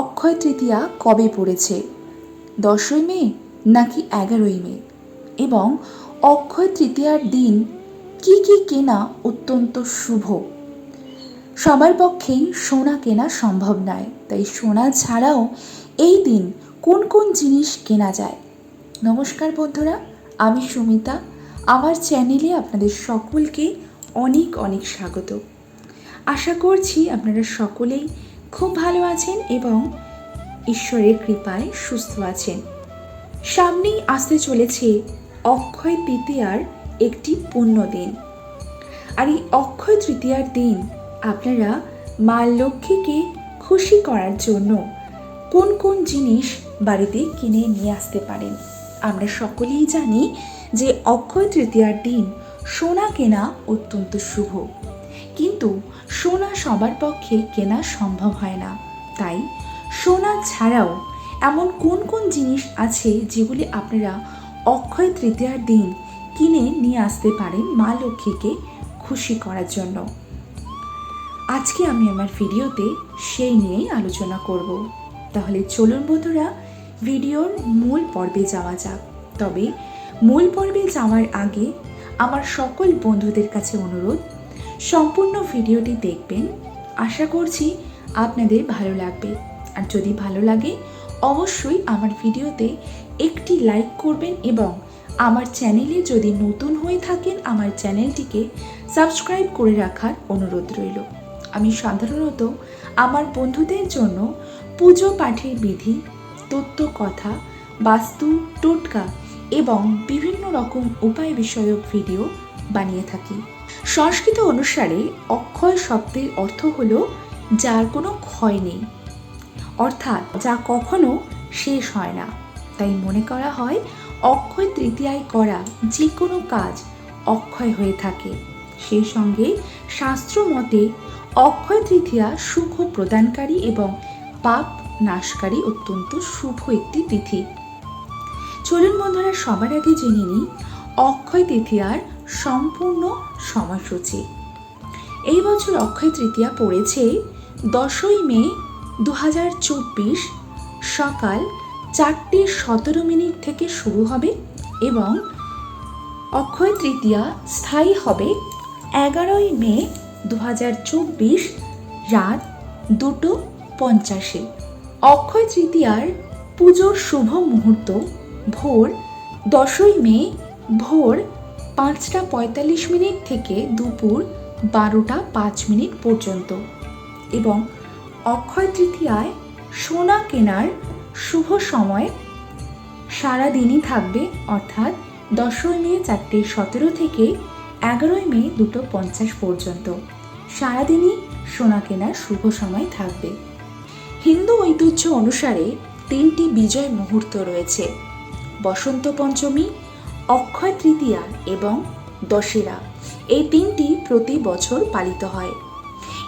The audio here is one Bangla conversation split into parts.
অক্ষয় তৃতীয়া কবে পড়েছে? দশই মে নাকি এগারোই মে? এবং অক্ষয় তৃতীয়ার দিন কি কি কেনা অত্যন্ত শুভ? সবার পক্ষেই সোনা কেনা সম্ভব নয়। তাই সোনা ছাড়াও এই দিন কোন কোন জিনিস কেনা যায়? নমস্কার বন্ধুরা, আমি সুমিতা। আমার চ্যানেলে আপনাদের সকলকে অনেক অনেক স্বাগত। আশা করছি আপনারা সকলেই খুব ভালো আছেন এবং ঈশ্বরের কৃপায় সুস্থ আছেন। সামনেই আসতে চলেছে অক্ষয় তৃতীয়ার একটি পুণ্য দিন। আর এই অক্ষয় তৃতীয়ার দিন আপনারা মা লক্ষ্মীকে খুশি করার জন্য কোন কোন জিনিস বাড়িতে কিনে নিয়ে আসতে পারেন। আমরা সকলেই জানি যে অক্ষয় তৃতীয়ার দিন সোনা কেনা অত্যন্ত শুভ। কিন্তু সোনা সবার পক্ষে কেনা সম্ভব হয় না। তাই সোনা ছাড়াও এমন কোন কোন জিনিস আছে যেগুলি আপনারা অক্ষয় তৃতীয়ার দিন কিনে নিয়ে আসতে পারেন মা লক্ষ্মীকে খুশি করার জন্য। আজকে আমি আমার ভিডিওতে সেই নিয়েই আলোচনা করব। তাহলে চলুন বন্ধুরা, ভিডিওর মূল পর্বে যাওয়া যাক। তবে মূল পর্বে যাওয়ার আগে আমার সকল বন্ধুদের কাছে অনুরোধ সম্পূর্ণ ভিডিওটি দেখবেন। আশা করছি আপনাদের ভালো লাগবে। আর যদি ভালো লাগে, অবশ্যই আমার ভিডিওতে একটি লাইক করবেন এবং আমার চ্যানেলে যদি নতুন হয়ে থাকেন, আমার চ্যানেলটিকে সাবস্ক্রাইব করে রাখার অনুরোধ রইল। আমি সাধারণত আমার বন্ধুদের জন্য পুজো পাঠের বিধি, তত্ত্ব কথা, বাস্তু, টোটকা এবং বিভিন্ন রকম উপায় বিষয়ক ভিডিও বানিয়ে থাকি। সংস্কৃত অনুসারে অক্ষয় শব্দের অর্থ হল যার কোনো ক্ষয় নেই। অর্থাৎ যা কখনো শেষ হয় না। তাই মনে করা হয় অক্ষয় তৃতীয়ায় করা যে কোনো কাজ অক্ষয় হয়ে থাকে। সেই সঙ্গে শাস্ত্র মতে অক্ষয় তৃতীয়া সুখ প্রদানকারী এবং পাপ নাশকারী অত্যন্ত শুভ একটি তিথি। চলুন বন্ধুরা, সবার আগে জেনে নিই, অক্ষয় তৃতীয়ার সম্পূর্ণ সময়সূচি। এই বছর অক্ষয় তৃতীয়া পড়েছে দশই মে দু হাজার চব্বিশ সকাল চারটে সতেরো মিনিট থেকে শুরু হবে এবং অক্ষয় তৃতীয়া স্থায়ী হবে এগারোই মে দু চব্বিশ রাত দুটো পঞ্চাশে। অক্ষয় তৃতীয়ার পুজোর শুভ মুহূর্ত ভোর দশই মে ভোর পাঁচটা পঁয়তাল্লিশ মিনিট থেকে দুপুর বারোটা পাঁচ মিনিট পর্যন্ত। এবং অক্ষয় তৃতীয়ায় সোনা কেনার শুভ সময় সারাদিনই থাকবে, অর্থাৎ দশই মে চারটে সতেরো থেকে এগারোই মে দুটো পঞ্চাশ পর্যন্ত। সারাদিনই সোনা কেনার শুভ সময় থাকবে। হিন্দু ঐতিহ্য অনুসারে তিনটি বিজয় মুহূর্ত রয়েছে। বসন্ত পঞ্চমী অক্ষয় তৃতীয়া এবং দশেরা এই তিনটি প্রতি বছর পালিত হয়।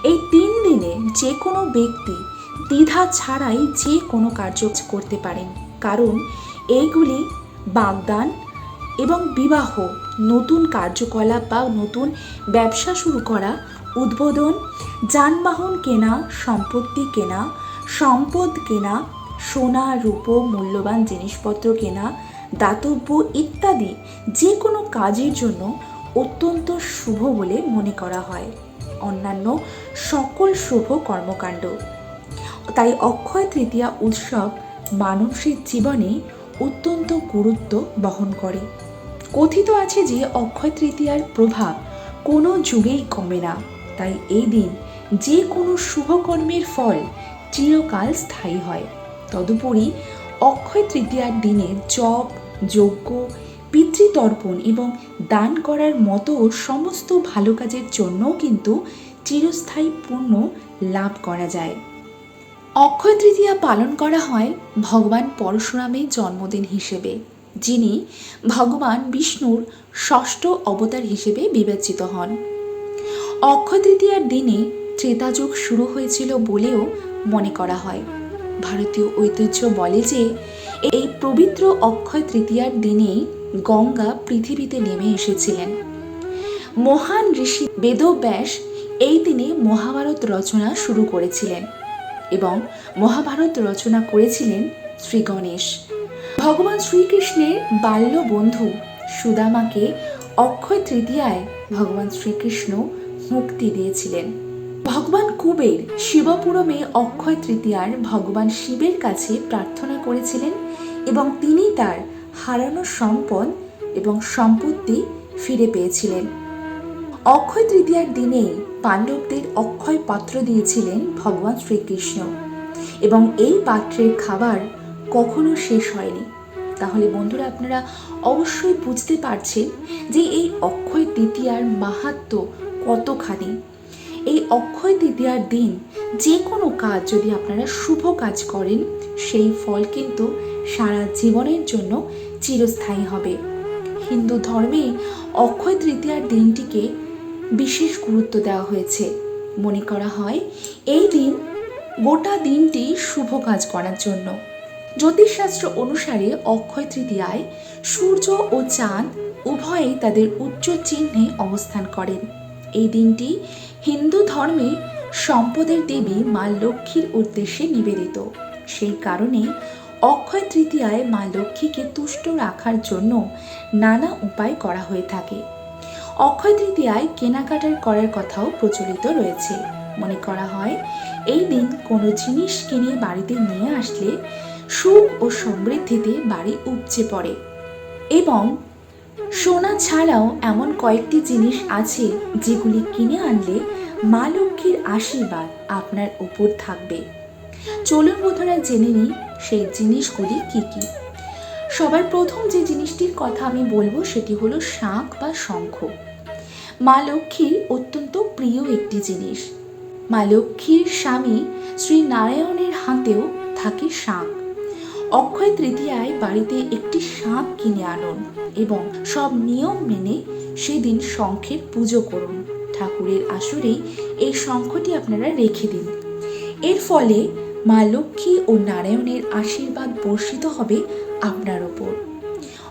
এই তিন দিনে যে কোনো ব্যক্তি দ্বিধা ছাড়াই যে কোনো কার্য করতে পারেন। কারণ এইগুলি বাগদান এবং বিবাহ, নতুন কার্যকলাপ বা নতুন ব্যবসা শুরু করা, উদ্বোধন, যানবাহন কেনা, সম্পত্তি কেনা, সম্পদ কেনা, সোনা, রূপ, মূল্যবান জিনিসপত্র কেনা দাতব্য ইত্যাদি যে কোনো কাজের জন্য অত্যন্ত শুভ বলে মনে করা হয়। অন্যান্য সকল শুভ কর্মকাণ্ড। তাই অক্ষয় তৃতীয়া উৎসব মানুষের জীবনে অত্যন্ত গুরুত্ব বহন করে। কথিত আছে যে অক্ষয় তৃতীয়ার প্রভাব কোনো যুগেই কমে না। তাই এই দিন যে কোনো শুভকর্মের ফল চিরকাল স্থায়ী হয়। তদুপরি অক্ষয় তৃতীয়ার দিনে জপ যজ্ঞ, পিতৃতর্পণ এবং দান করার মতো সমস্ত ভালো কাজের জন্যও কিন্তু চিরস্থায়ী পুণ্য লাভ করা যায়। অক্ষয় তৃতীয়া পালন করা হয় ভগবান পরশুরামের জন্মদিন হিসেবে, যিনি ভগবান বিষ্ণুর ষষ্ঠ অবতার হিসেবে বিবেচিত হন। অক্ষয় তৃতীয়ার দিনে ত্রেতাযুগ শুরু হয়েছিল বলেও মনে করা হয়। ভারতীয় ঐতিহ্য বলে যে, এই পবিত্র অক্ষয় তৃতীয়ার দিনেই গঙ্গা পৃথিবীতে নেমে এসেছিলেন। মহান ঋষি বেদব্যাস এই দিনে মহাভারত রচনা শুরু করেছিলেন এবং মহাভারত রচনা করেছিলেন শ্রী গণেশ। ভগবান শ্রীকৃষ্ণের বাল্য বন্ধু সুদামাকে অক্ষয় তৃতীয়ায় ভগবান শ্রীকৃষ্ণ মুক্তি দিয়েছিলেন। ভগবান কুবের শিবপুরমে অক্ষয় তৃতীয়ার ভগবান শিবের কাছে প্রার্থনা করেছিলেন এবং তিনি তার হারানো সম্পদ এবং সম্পত্তি ফিরে পেয়েছিলেন। অক্ষয় তৃতীয়ার দিনেই পাণ্ডবদের অক্ষয় পাত্র দিয়েছিলেন ভগবান শ্রীকৃষ্ণ এবং এই পাত্রের খাবার কখনো শেষ হয়নি। তাহলে বন্ধুরা, আপনারা অবশ্যই বুঝতে পারছেন যে এই অক্ষয় তৃতীয়ার মাহাত্ম কতখানি। এই অক্ষয় তৃতীয়ার দিন যে কোনো কাজ যদি আপনারা শুভ কাজ করেন, সেই ফল কিন্তু সারা জীবনের জন্য চিরস্থায়ী হবে। হিন্দু ধর্মে অক্ষয় তৃতীয়ার দিনটিকে বিশেষ গুরুত্ব দেওয়া হয়েছে। মনে করা হয়, এই দিন গোটা দিনটি শুভ কাজ করার জন্য। জ্যোতিষশাস্ত্র অনুসারে অক্ষয় তৃতীয়ায় সূর্য ও চাঁদ উভয়েই তাদের উচ্চ চিহ্নে অবস্থান করেন। এই দিনটি হিন্দু ধর্মে সম্পদের দেবী মা লক্ষ্মীর উদ্দেশ্যে নিবেদিত। সেই কারণে অক্ষয় তৃতীয়ায় মা লক্ষ্মীকে তুষ্ট রাখার জন্য নানা উপায় করা হয়ে থাকে। অক্ষয় তৃতীয়ায় কেনাকাটার করার কথাও প্রচলিত রয়েছে। মনে করা হয়, এই দিন কোনো জিনিস কিনে বাড়িতে নিয়ে আসলে সুখ ও সমৃদ্ধিতে বাড়ি উপচে পড়ে এবং সোনা ছাড়াও এমন কয়েকটি জিনিস আছে যেগুলি কিনে আনলে মা লক্ষ্মীর আশীর্বাদ আপনার উপর থাকবে। চলুন বোধহয় জেনে নিই সেই জিনিসগুলি কি কি। সবার প্রথম যে জিনিসটির কথা আমি বলব সেটি হলো শাঁখ বা শঙ্খ। মা লক্ষ্মীর অত্যন্ত প্রিয় একটি জিনিস। মা লক্ষ্মীর স্বামী শ্রী নারায়ণের হাতেও থাকে শাঁখ। অক্ষয় তৃতীয়ায় বাড়িতে একটি শাঁখ কিনে আনুন এবং সব নিয়ম মেনে সেদিন শঙ্খের পুজো করুন। ঠাকুরের আসরে এই শঙ্খটি আপনারা রেখে দিন। এর ফলে মা লক্ষ্মী ও নারায়ণের আশীর্বাদ বর্ষিত হবে আপনার ওপর।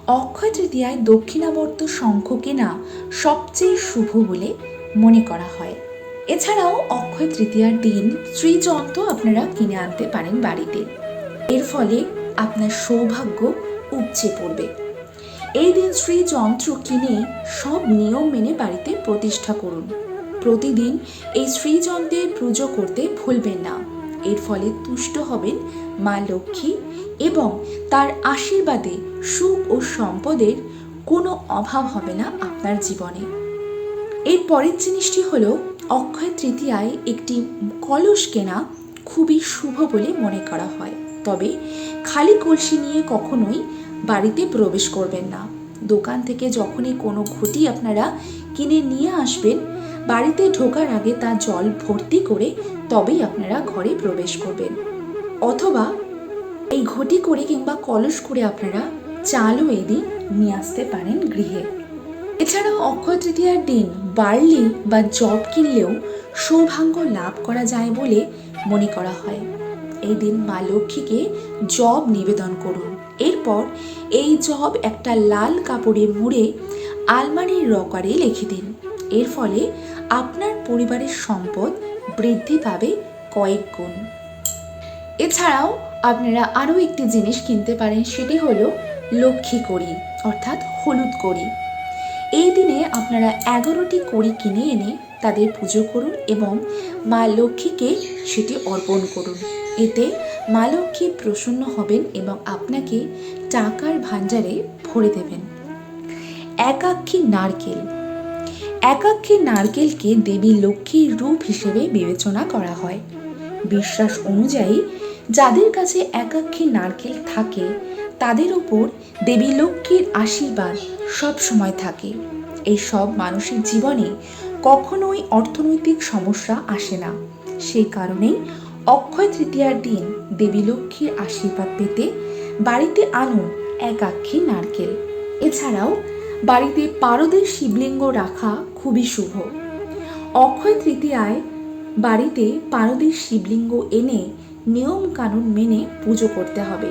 অক্ষয় তৃতীয়ায় দক্ষিণাবর্ত শঙ্খ কেনা সবচেয়ে শুভ বলে মনে করা হয়। এছাড়াও অক্ষয় তৃতীয়ার দিন শ্রীযন্ত্র আপনারা কিনে আনতে পারেন বাড়িতে। এর ফলে আপনার সৌভাগ্য উপচে পড়বে। এই দিন শ্রীযন্ত্র কিনে সব নিয়ম মেনে বাড়িতে প্রতিষ্ঠা করুন। প্রতিদিন এই শ্রীযন্ত্রের পুজো করতে ভুলবেন না। এর ফলে তুষ্ট হবেন মা লক্ষ্মী এবং তার আশীর্বাদে সুখ ও সম্পদের কোনো অভাব হবে না আপনার জীবনে। এর পরের জিনিসটি হলো, অক্ষয় তৃতীয়ায় একটি কলস কেনা খুবই শুভ বলে মনে করা হয়। তবে খালি কলসি নিয়ে কখনোই বাড়িতে প্রবেশ করবেন না। দোকান থেকে যখনই কোনো ঘটি আপনারা কিনে নিয়ে আসবেন, বাড়িতে ঢোকার আগে তা জল ভর্তি করে তবেই আপনারা ঘরে প্রবেশ করবেন। অথবা এই ঘটি করে কিংবা কলস করে আপনারা চালও এদিন নিয়ে আসতে পারেন গৃহে। এছাড়াও অক্ষয় তৃতীয়ার দিন বার্লি বা জব কিনলেও সৌভাগ্য লাভ করা যায় বলে মনে করা হয়। এই দিন মা লক্ষ্মীকে জব নিবেদন করুন। এরপর এই জব একটা লাল কাপড়ে মুড়ে আলমারির রকারে লিখে দিন। এর ফলে আপনার পরিবারের সম্পদ বৃদ্ধি পাবে কয়েক গুণ। এছাড়াও আপনারা আরও একটি জিনিস কিনতে পারেন, সেটি হলো লক্ষ্মী কড়ি, অর্থাৎ হলুদ কড়ি। এই দিনে আপনারা এগারোটি কড়ি কিনে এনে তাদের পুজো করুন এবং মা লক্ষ্মীকে সেটি অর্পণ করুন। এতে মা লক্ষ্মী প্রসন্ন হবেন এবং আপনাকে টাকার ভাণ্ডারে ভরে দেবেন। একাক্ষী নারকেল। একাক্ষী নারকেলকে দেবী লক্ষ্মীর রূপ হিসেবে বিবেচনা করা হয়। বিশ্বাস অনুযায়ী যাদের কাছে একাক্ষী নারকেল থাকে, তাদের উপর দেবী লক্ষ্মীর আশীর্বাদ সব সময় থাকে। এই সব মানুষের জীবনে কখনোই অর্থনৈতিক সমস্যা আসে না। সেই কারণেই অক্ষয় তৃতীয়ার দিন দেবী লক্ষ্মীর আশীর্বাদ পেতে বাড়িতে আনুন একাক্ষী নারকেল। এছাড়াও বাড়িতে পারদের শিবলিঙ্গ রাখা খুবই শুভ। অক্ষয় তৃতীয়ায় বাড়িতে পারদের শিবলিঙ্গ এনে নিয়ম কানুন মেনে পুজো করতে হবে।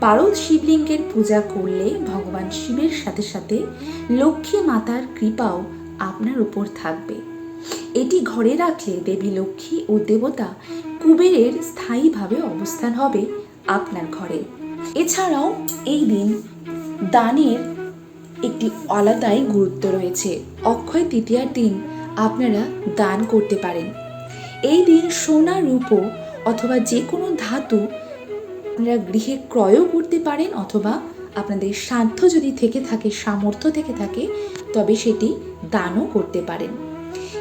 পারদ শিবলিঙ্গের পূজা করলে ভগবান শিবের সাথে সাথে লক্ষ্মী মাতার কৃপাও আপনার উপর থাকবে। এটি ঘরে রাখলে দেবী লক্ষ্মী ও দেবতা কুবেরের স্থায়ীভাবে অবস্থান হবে আপনার ঘরে। এছাড়াও এই দিন দানের একটি আলাদাই গুরুত্ব রয়েছে। অক্ষয় তৃতীয়ার দিন আপনারা দান করতে পারেন। এই দিন সোনা, রূপো অথবা যে কোনো ধাতু আপনারা গৃহে ক্রয়ও করতে পারেন অথবা আপনাদের সাধ্য যদি থেকে থাকে, সামর্থ্য থেকে থাকে, তবে সেটি দানও করতে পারেন।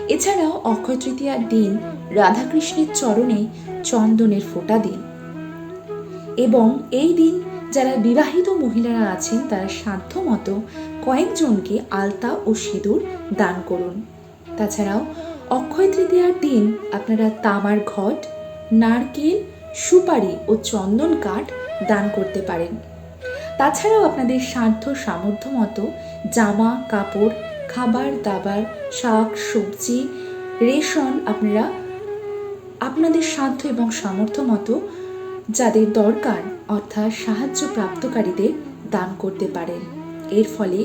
এছাড়াও অক্ষয় তৃতীয়ার দিন রাধাকৃষ্ণের চরণে চন্দনের ফোঁটা দিন। এবং এই দিন যারা বিবাহিত মহিলারা আছেন, তারা সাধ্য মতো কয়েকজনকে আলতা ও সিঁদুর দান করুন। তাছাড়াও অক্ষয় তৃতীয়ার দিন আপনারা তামার ঘট, নারকেল, সুপারি ও চন্দন কাঠ দান করতে পারেন। তাছাড়াও আপনাদের সাধ্য সামর্থ্য মতো জামা, কাপড়, খাবার, দাবার, শাক, সবজি, রেশন আপনারা আপনাদের সাধ্য এবং সামর্থ্য মতো যাদের দরকার অর্থাৎ সাহায্য প্রাপ্তকারীদের দান করতে পারেন। এর ফলে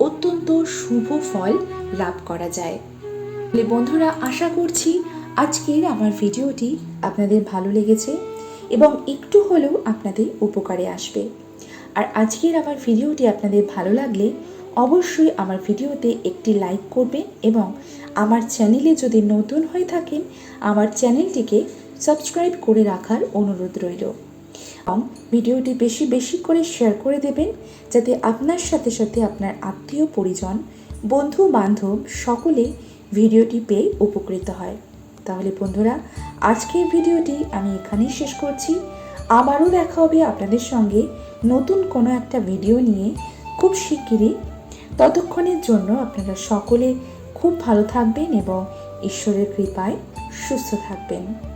অত্যন্ত শুভ ফল লাভ করা যায়। বন্ধুরা, আশা করছি আজকের আমার ভিডিওটি আপনাদের ভালো লেগেছে এবং একটু হলেও আপনাদের উপকারে আসবে। আর আজকের আমার ভিডিওটি আপনাদের ভালো লাগলে অবশ্যই আমার ভিডিওতে একটি লাইক করবেন এবং আমার চ্যানেলে যদি নতুন হয়ে থাকেন, আমার চ্যানেলটিকে সাবস্ক্রাইব করে রাখার অনুরোধ রইল। এবং ভিডিওটি বেশি বেশি করে শেয়ার করে দেবেন, যাতে আপনার সাথে সাথে আপনার আত্মীয়, পরিজন, বন্ধু, বান্ধব সকলে ভিডিওটি পেয়ে উপকৃত হয়। তাহলে বন্ধুরা, আজকের ভিডিওটি আমি এখানেই শেষ করছি। আবারও দেখা হবে আপনাদের সঙ্গে নতুন কোনো একটা ভিডিও নিয়ে খুব শিগগিরই ততক্ষণের জন্য আপনারা সকলে খুব ভালো থাকবেন এবং ঈশ্বরের কৃপায় সুস্থ থাকবেন।